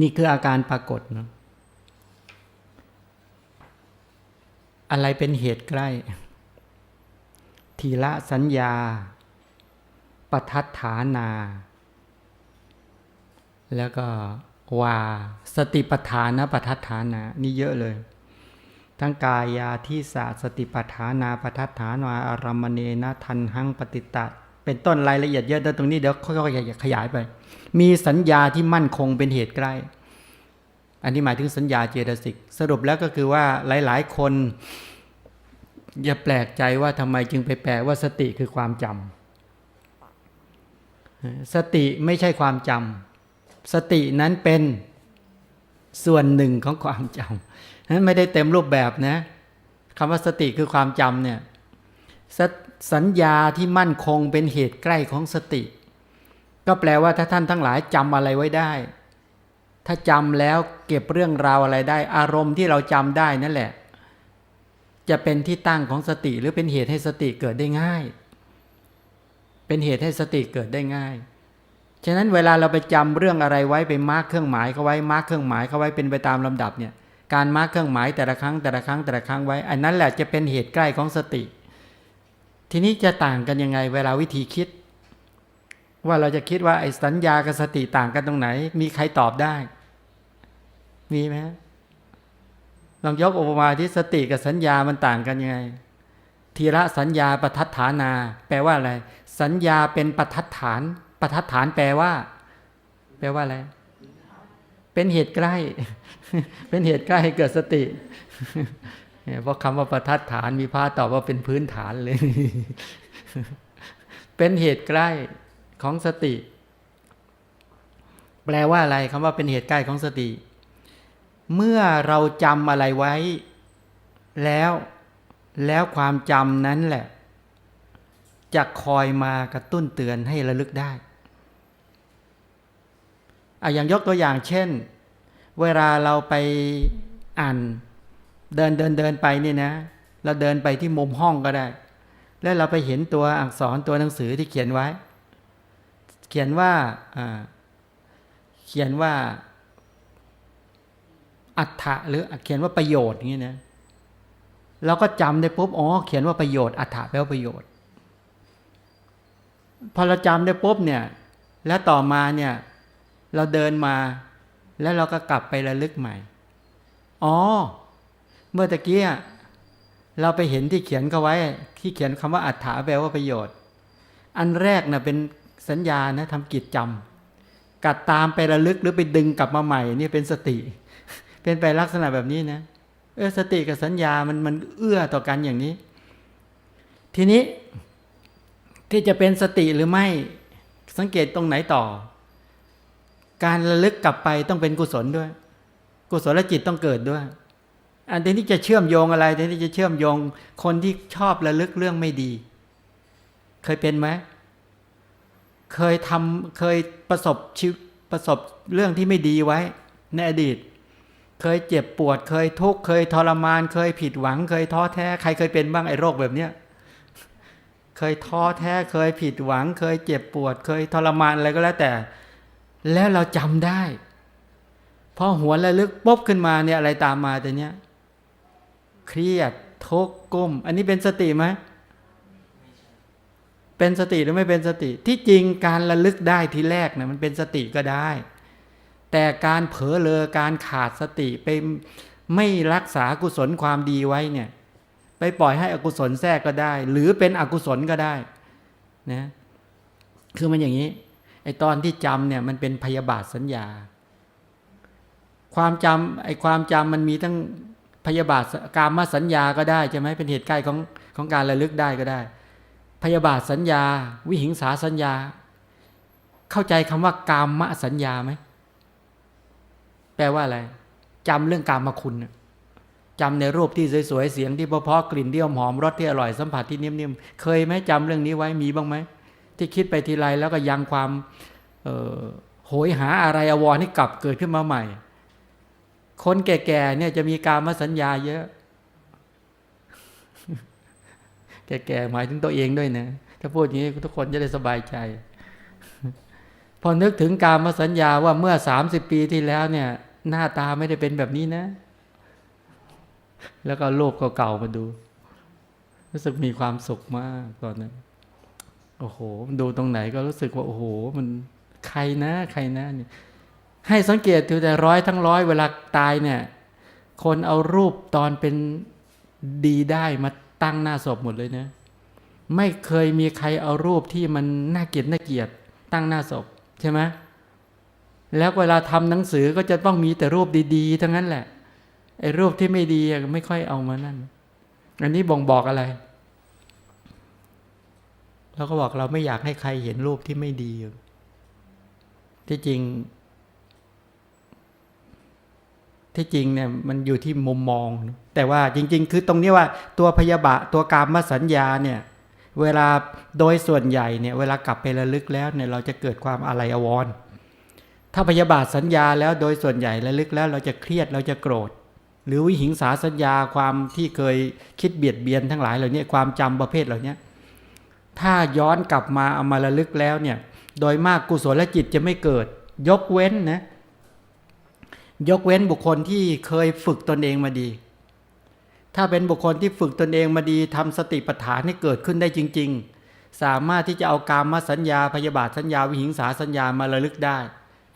นี่คืออาการปรากฏเนะอะไรเป็นเหตุใกล้ ทีละสัญญาปทัฏฐานา แล้วก็วาสติปัฏฐานะปทัฏฐานา นี่เยอะเลย ทั้งกายาที่สาสติปัฏฐานาปทัฏฐานาอารามเนนะทันหังปฏิตั เป็นต้นรายละเอียดเยอะแต่ตรงนี้เดี๋ยวค่อยๆขยายไป มีสัญญาที่มั่นคงเป็นเหตุใกล้ อันนี้หมายถึงสัญญาเจตสิกสรุปแล้วก็คือว่าหลายๆคน อย่าแปลกใจว่าทำไมจึงไปแปลว่าสติคือความจำสติไม่ใช่ความจำสตินั้นเป็นส่วนหนึ่งของความจำนั้นไม่ได้เต็มรูปแบบนะคำว่าสติคือความจำเนี่ยส สัญญาที่มั่นคงเป็นเหตุใกล้ของสติ ก็แปลว่าถ้าท่านทั้งหลายจำอะไรไว้ได้ ถ้าจำแล้วเก็บเรื่องราวอะไรได้ อารมณ์ที่เราจำได้นั่นแหละ จะเป็นที่ตั้งของสติหรือเป็นเหตุให้สติเกิดได้ง่าย เป็นเหตุให้สติเกิดได้ง่ายฉะนั้นเวลาเราไปจำเรื่องอะไรไว้ไปมาร์กเครื่องหมายเขาไว้มาร์กเครื่องหมายเขาไว้เป็นไปตามลำดับเนี่ยการมาร์กเครื่องหมายแต่ละครั้งแต่ละครั้งแต่ละครั้งไว้ อันนั้นแหละจะเป็นเหตุใกล้ของสติ ทีนี้จะต่างกันยังไง เวลาวิธีคิด ว่าเราจะคิดว่าไอ้สัญญากับสติต่างกันตรงไหน มีใครตอบได้ มีไหมลองยกอุปมาที่สติกับสัญญามันต่างกันยังไง ทีละสัญญาประทัฏฐานา แปลว่าอะไร สัญญาเป็นประทัฏฐาน ประทัฏฐานแปลว่า แปลว่าอะไร เป็นเหตุใกล้ เป็นเหตุใกล้ให้เกิดสติ เพราะคำว่าประทัฏฐานมีพระตอบว่าเป็นพื้นฐานเลย เป็นเหตุใกล้ของสติ แปลว่าอะไรคำว่าเป็นเหตุใกล้ของสติ เมื่อเราจำอะไรไว้ แล้วแล้วความจำนั้นแหละ จะคอยมากระตุ้นเตือนให้ระลึกได้อะอย่างยกตัวอย่างเช่น เวลาเราไปอ่าน เดินเดินเดินไปนี่นะ เราเดินไปที่มุมห้องก็ได้ แล้วเราไปเห็นตัวอักษรตัวหนังสือที่เขียนไว้ เขียนว่าเขียนว่า อัฏฐะหรือเขียนว่าประโยชน์อย่างนี้นะเราก็จำได้ปุ๊บอ๋อเขียนว่าประโยชน์อัฏฐะแปลว่าประโยชน์ พอเราจำได้ปุ๊บเนี่ย แล้วต่อมาเนี่ย เราเดินมา แล้วเราก็กลับไประลึกใหม่ อ๋อ มื่อตะกี้เราไปเห็นที่เขียนเขาไว้ ที่เขียนคำว่าอัฏฐะแปลว่าประโยชน์ อันแรกนะ่ะเป็นสัญญานะทำกิจจำกัดตามไประลึกหรือไปดึงกลับมาใหม่นี่เป็นสติ เป็นไปลักษณะแบบนี้นะเออสติกับสัญญามันมันเอื้อต่อกันอย่างนี้ ทีนี้ที่จะเป็นสติหรือไม่สังเกตตรงไหนต่อ การระลึกกลับไปต้องเป็นกุศลด้วย กุศลจิตต้องเกิดด้วย อันนี้จะเชื่อมโยงอะไรทีนี้จะเชื่อมโยงคนที่ชอบระลึกเรื่องไม่ดี เคยเป็นไหมเคยทำเคยประสบชีประสบเรื่องที่ไม่ดีไว้ ในอดีต เคยเจ็บปวด เคยทุกข์เคยทรมาน เคยผิดหวัง เคยท้อแท้ ใครเคยเป็นบ้างไอ้โรคแบบเนี้ยเคยท้อแท้เคยผิดหวัง เคยเจ็บปวด เคยทรมานอะไรก็แล้วแต่ แล้วเราจำได้พอหัวระลึกปุ๊บขึ้นมาเนี่ยอะไรตามมาแต่เนี้ย เครียดทุกข์ก้ม อันนี้เป็นสติไหมเป็นสติหรือไม่เป็นสติ ที่จริงการระลึกได้ทีแรกนะมันเป็นสติก็ได้ แต่การเผลอเลอการขาดสติไปไม่รักษากุศลความดีไว้เนี่ย ไปปล่อยให้อกุศลแทรกก็ได้ หรือเป็นอกุศลก็ได้นะคือมันอย่างนี้ไอตอนที่จำเนี่ยมันเป็นพยาบาทสัญญา ความจำไอความจำมันมีทั้ง พยาบาทกามสัญญาก็ได้ใช่ไหมเป็นเหตุใกล้ของของการระลึกได้ก็ได้ พยาบาทสัญญา วิหิงสาสัญญา เข้าใจคำว่ากามสัญญาไหมแปลว่าอะไรจำเรื่องกามคุณจำในรูปที่สวยๆเสียงที่เพาะๆกลิ่นที่หอมรสที่อร่อยสัมผัสที่นิ่มๆเคยไหมจำเรื่องนี้ไว้มีบ้างไหมที่คิดไปทีไรแล้วก็ยังความโหยหาอะไรอววรให้กลับเกิดขึ้นมาใหม่ คนแก่ๆเนี่ยจะมีการมาสัญญาเยอะ แก่ๆหมายถึงตัวเองด้วยนะ ถ้าพูดอย่างนี้ทุกคนจะได้สบายใจ พอนึกถึงการมาสัญญาว่าเมื่อสามสิบปีที่แล้วเนี่ย หน้าตาไม่ได้เป็นแบบนี้นะ แล้วก็รูปเก่าๆมาดู รู้สึกมีความสุขมากตอนนั้น โอ้โห ดูตรงไหนก็รู้สึกว่า โอ้โห มันใครนะ ใครนะเนี่ย ให้สังเกตดูแต่ร้อยทั้งร้อยเวลาตายเนี่ย คนเอารูปตอนเป็นดีได้มาตั้งหน้าศพหมดเลยนะ ไม่เคยมีใครเอารูปที่มันน่าเกลียดน่าเกลียดตั้งหน้าศพใช่ไหมแล้วเวลาทำหนังสือก็จะต้องมีแต่รูปดีๆ ทั้งนั้นแหละไอ้รูปที่ไม่ดีอะไม่ค่อยเอามานั่น อันนี้บ่งบอกอะไรเราก็บอกเราไม่อยากให้ใครเห็นรูปที่ไม่ดีที่จริง ที่จริงเนี่ยมันอยู่ที่มุมมอง แต่ว่าจริง ๆ คือตรงนี้ว่าตัวพยาบาตัวกามสัญญาเนี่ยเวลาโดยส่วนใหญ่เนี่ยเวลากลับไประลึกแล้วเนี่ยเราจะเกิดความอะไรอวรถ้าพยาบาทสัญญาแล้วโดยส่วนใหญ่ระลึกแล้วเราจะเครียดเราจะโกรธ หรือวิหิงสาสัญญาความที่เคยคิดเบียดเบียนทั้งหลายเหล่านี้ความจำประเภทเหล่านี้ถ้าย้อนกลับมาเอามาระลึกแล้วเนี่ยโดยมากกุศลจิตจะไม่เกิด ยกเว้นนะ ยกเว้นบุคคลที่เคยฝึกตนเองมาดี ถ้าเป็นบุคคลที่ฝึกตนเองมาดีทำสติปัฏฐานให้เกิดขึ้นได้จริง ๆ สามารถที่จะเอากามมาสัญญาพยาบาทสัญญาวิหิงสาสัญญามาระลึกได้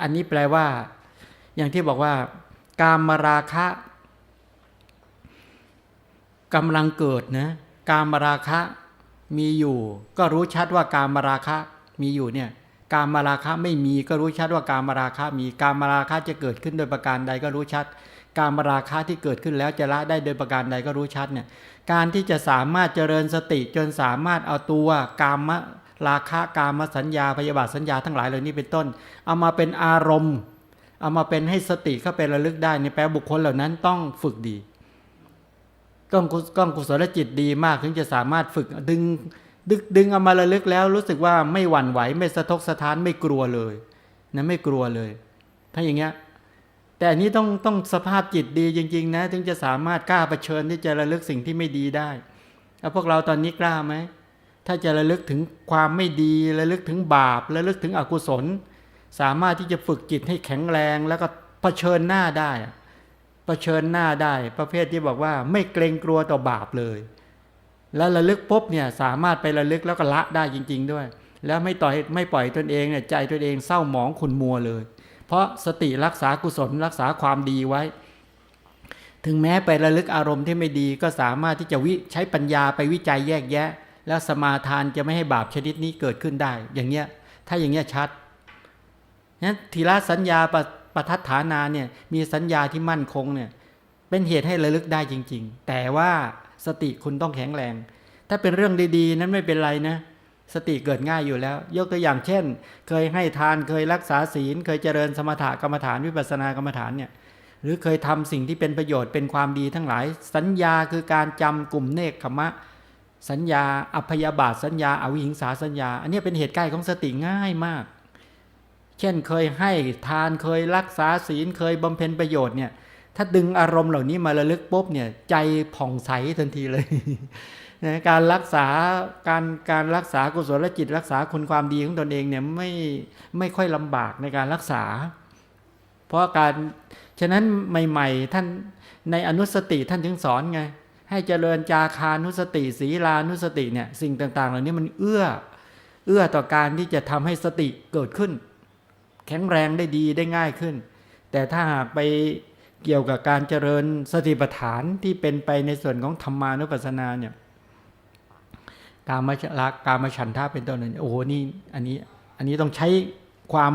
อันนี้แปลว่า อย่างที่บอกว่า กามมาราคะกำลังเกิดนะกามราคะมีอยู่ ก็รู้ชัดว่าการมราคะมีอยู่เนี่ย การมาราคะไม่มีก็รู้ชัดว่าการมาราคะมีการมาราคะจะเกิดขึ้นโดยประการใดก็รู้ชัด การมาราคะที่เกิดขึ้นแล้วจะละได้โดยประการใดก็รู้ชัดเนี่ยการที่จะสามารถเจริญสติจนสามารถเอาตัวกามราคะกามสัญญาพยาบาทสัญญาทั้งหลายเหล่านี้เป็นต้น เอามาเป็นอารมณ์ เอามาเป็นให้สติเข้าไประลึกได้ในแปลบุคคลเหล่านั้นต้องฝึกดีก้องก้องกุศลจิตดีมากถึงจะสามารถฝึกดึง ดึงดึงเอามาระลึกแล้วรู้สึกว่าไม่หวั่นไหว ไม่สะทกสะท้านไม่กลัวเลยนะไม่กลัวเลย ถ้าอย่างเงี้ยแต่อันนี้ต้องต้องสภาพจิตดีจริง ๆ นะ ถึงจะสามารถกล้าเผชิญที่จะระลึกสิ่งที่ไม่ดีได้แล้วพวกเราตอนนี้กล้าไหมถ้าจะระลึกถึงความไม่ดีระลึกถึงบาประลึกถึงอกุศล สามารถที่จะฝึกจิตให้แข็งแรง แล้วก็เผชิญหน้าได้เผชิญหน้าได้ ประเภทที่บอกว่าไม่เกรงกลัวต่อบาปเลย แล้วระลึกปุ๊บเนี่ยสามารถไประลึกแล้วก็ละได้จริง ๆ ด้วย แล้วไม่ต่อยไม่ปล่อยตนเองเนี่ยใจตนเองเศร้าหมองขุนมัวเลย เพราะสติรักษากุศลรักษาความดีไว้ ถึงแม้ไประลึกอารมณ์ที่ไม่ดีก็สามารถที่จะวิใช้ปัญญาไปวิจัยแยกแยะ แล้วสมาทานจะไม่ให้บาปชนิดนี้เกิดขึ้นได้ อย่างเงี้ยถ้าอย่างเงี้ยชัดนั้นทีละสัญญาปปทัฏฐานาเนี่ยมีสัญญาที่มั่นคงเนี่ยเป็นเหตุให้ระลึกได้จริง ๆ แต่ว่า สติคุณต้องแข็งแรง ถ้าเป็นเรื่องดีๆ นั้นไม่เป็นไรนะสติเกิดง่ายอยู่แล้ว ยกตัวอย่างเช่น เคยให้ทานเคยรักษาศีล เคยเจริญสมถกรรมฐานวิปัสสนากรรมฐานเนี่ยหรือเคยทำสิ่งที่เป็นประโยชน์เป็นความดีทั้งหลาย สัญญาคือการจำกลุ่มเนคขมะ สัญญาอภยาบาทสัญญาอาวิหิงสาสัญญา อันนี้เป็นเหตุใกล้ของสติง่ายมาก เช่นเคยให้ทานเคยรักษาศีลเคยบำเพ็ญประโยชน์เนี่ย ถ้าดึงอารมณ์เหล่านี้มาระลึกปุ๊บเนี่ยใจผ่องใสทันทีเลยนะการรักษาการการรักษากุศลจิต รักษาคุณความดีของตนเองเนี่ยไม่ไม่ค่อยลำบากในการรักษา เพราะการฉะนั้นใหม่ๆท่านในอนุสติท่านถึงสอนไงให้เจริญจาคานุสติศีลานุสติเนี่ยสิ่งต่าง ๆ เหล่านี้มันเอื้อเอื้อต่อการที่จะทำให้สติเกิดขึ้น แข็งแรงได้ดีได้ง่ายขึ้น แต่ถ้าหากไป เกี่ยวกับการเจริญสติปัฏฐานที่เป็นไปในส่วนของธรรมานุปัสสนาเนี่ยกามาลักกามาฉันท่าเป็นต้นนี่โอ้โหนี่อันนี้อันนี้ต้องใช้ความ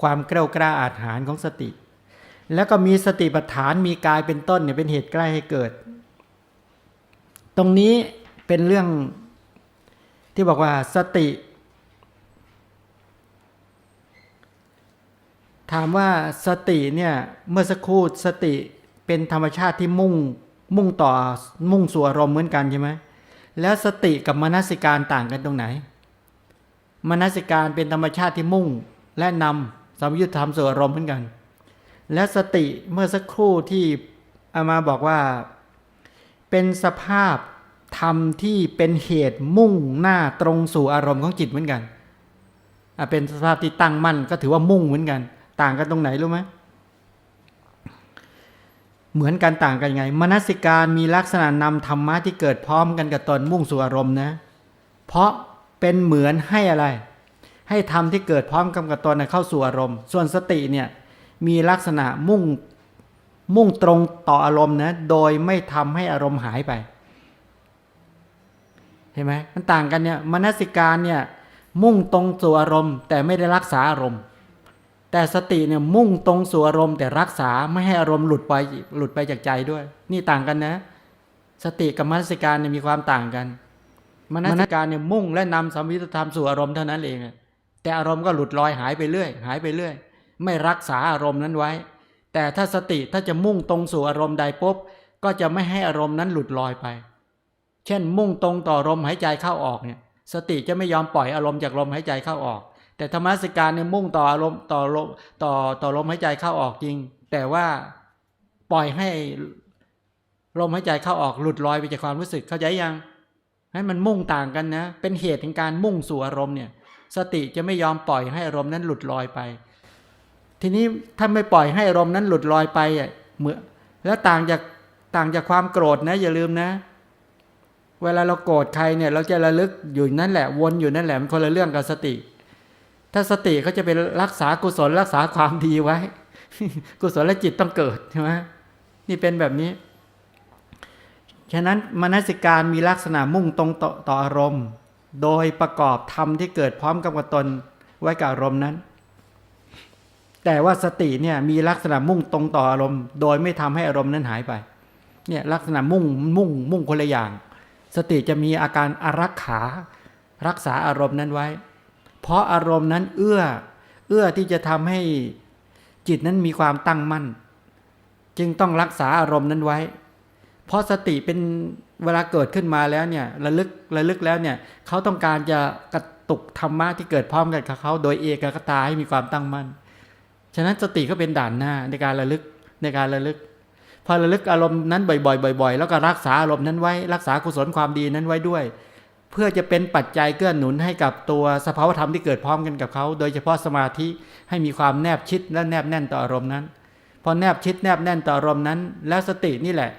ความเกล้ากล้าอาถรรพ์ของสติ แล้วก็มีสติปัฏฐานมีกายเป็นต้นเนี่ยเป็นเหตุใกล้ให้เกิด ตรงนี้เป็นเรื่องที่บอกว่าสติ ถามว่าสติเนี่ยเมื่อสักครู่สติเป็นธรรมชาติที่มุ่งมุ่งต่อมุ่งสู่อารมณ์เหมือนกันใช่ไหมแล้วสติกับมนสิการต่างกันตรงไหน มนสิการเป็นธรรมชาติที่มุ่งและนำสมยุทธธรรมสู่อารมณ์เหมือนกัน และสติเมื่อสักครู่ที่อามาบอกว่าเป็นสภาพธรรมที่เป็นเหตุมุ่งหน้าตรงสู่อารมณ์ของจิตเหมือนกันเป็นสภาพที่ตั้งมั่นก็ถือว่ามุ่งเหมือนกัน ต่างกันตรงไหนรู้ไหมเหมือนกันต่างกันยังไง มนสิการมีลักษณะนำธรรมะที่เกิดพร้อมกันกับตนมุ่งสู่อารมณ์นะ เพราะเป็นเหมือนให้อะไร ให้ธรรมที่เกิดพร้อมกันกับตนเข้าสู่อารมณ์ ส่วนสติเนี่ยมีลักษณะมุ่งมุ่งตรงต่ออารมณ์นะโดยไม่ทำให้อารมณ์หายไป เห็นไหมมันต่างกันเนี่ยมนสิการเนี่ยมุ่งตรงสู่อารมณ์ แต่ไม่ได้รักษาอารมณ์ แต่สติเนี่ยมุ่งตรงสู่อารมณ์แต่รักษาไม่ให้อารมณ์หลุดไปหลุดไปจากใจด้วย นี่ต่างกันนะ สติกับมนสิการเนี่ยมีความต่างกันมนสิการเนี่ยมุ่งและนำสัมวิตธรรมสู่อารมณ์เท่านั้นเองแต่อารมณ์ก็หลุดลอยหายไปเรื่อย หายไปเรื่อย ไม่รักษาอารมณ์นั้นไว้ แต่ถ้าสติถ้าจะมุ่งตรงสู่อารมณ์ใดปุ๊บก็จะไม่ให้อารมณ์นั้นหลุดลอยไป เช่น มุ่งตรงต่อลมหายใจเข้าออกเนี่ยสติจะไม่ยอมปล่อยอารมณ์จากลมหายใจเข้าออก แต่ธรรมสสิการเนี่ยมุ่งต่ออารมณ์ต่อลมต่อต่อลมหายใจเข้าออกจริง แต่ว่าปล่อยให้ลมหายใจเข้าออกหลุดลอยไปจากความรู้สึกเข้าใจยังให้มันมุ่งต่างกันนะ เป็นเหตุแห่งการมุ่งสู่อารมณ์เนี่ย สติจะไม่ยอมปล่อยให้อารมณ์นั้นหลุดลอยไป ทีนี้ถ้าไม่ปล่อยให้อารมณ์นั้นหลุดลอยไปอะเหมือแล้วต่างจากต่างจากความโกรธนะ อย่าลืมนะ เวลาเราโกรธใครเนี่ย เราจะระลึกอยู่นั่นแหละวนอยู่นั่นแหละมันคนละเรื่องกับสติ ถ้าสติเขาจะไปรักษากุศลรักษาความดีไว้ กุศลและจิตต้องเกิดใช่ไหมนี่เป็นแบบนี้ ฉะนั้นมนสิการมีลักษณะมุ่งตรงต่อตออารมณ์ โดยประกอบธรรมที่เกิดพร้อมกับตนไว้กับอารมณ์นั้น แต่ว่าสติเนี่ยมีลักษณะมุ่งตรงต่ออารมณ์ โดยไม่ทำให้อารมณ์นั้นหายไป เนี่ยลักษณะมุ่งมุ่งมุ่งคนละอย่าง สติจะมีอาการอารักขา รักษาอารมณ์นั้นไว้ เพราะอารมณ์นั้นเอื้อ เอื้อที่จะทำให้จิตนั้นมีความตั้งมั่น จึงต้องรักษาอารมณ์นั้นไว้ เพราะสติเป็นเวลาเกิดขึ้นมาแล้วเนี่ยระลึกระลึกแล้วเนี่ยเขาต้องการจะกระตุกธรรมะที่เกิดพร้อมกันกับเขาโดยเอกคตาให้มีความตั้งมั่น ฉะนั้นสติก็เป็นด่านหน้าในการระลึกในการระลึกพอระลึกอารมณ์นั้นบ่อยๆบ่อย ๆ แล้วก็รักษาอารมณ์นั้นไว้ รักษากุศลความดีนั้นไว้ด้วย เพื่อจะเป็นปัจจัยเกื้อหนุนให้กับตัวสภาวธรรมที่เกิดพร้อมกันกับเขา โดยเฉพาะสมาธิให้มีความแนบชิดและแนบแน่นต่ออารมณ์นั้น พอแนบชิดแนบแน่นต่ออารมณ์นั้น แล้วสตินี่แหละ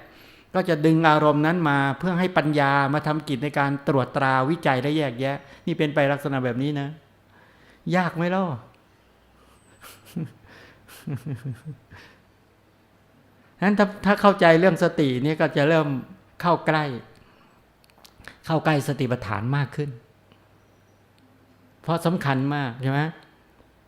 ก็จะดึงอารมณ์นั้นมาเพื่อให้ปัญญามาทำกิจในการตรวจตราวิจัยและแยกแยะ นี่เป็นไปลักษณะแบบนี้นะ ยากไหมล่ะนั้นถ้าถ้าเข้าใจเรื่องสติเนี่ยก็จะเริ่มเข้าใกล้ เข้าใกล้สติปัฏฐานมากขึ้น เพราะสำคัญมากใช่ไหม